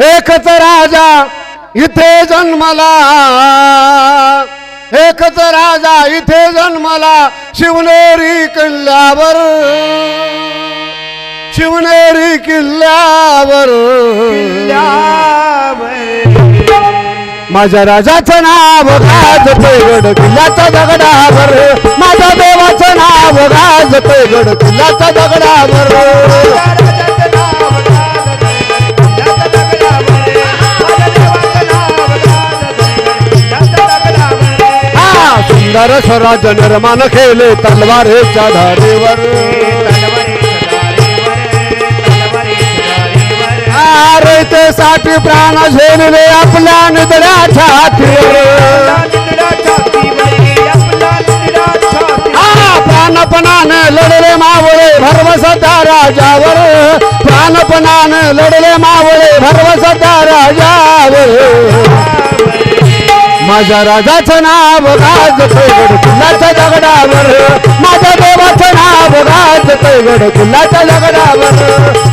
एकच राजा इथे जन्मला. एकच राजा इथे जन्मला शिवनेरी किल्ल्यावर. शिवनेरी किल्ल्यावर. माझ्या राजाचं नाव ते गड किल्ल्याच्या दगडावर. माझ्या देवाचं नाव गाजतोय गड किल्ल्याच्या दगडावर. हा सुंदर स्वराज निर्माण केले तलवारीच्या धारेवर. अरे ते साठी प्राण झेलले आपल्या निदड्या छातीवर प्राणपणाने लढले मावळे भरवसता राजावर. प्राणपणाने लढले मावळे भरवसता राजावर. माझ्या राजाचं नाव गाजतोय पैगड किल्ल्याच्या दगडावर माझ्या देवाचं नाव गाजतोय पैगड किल्ल्याच्या दगडावर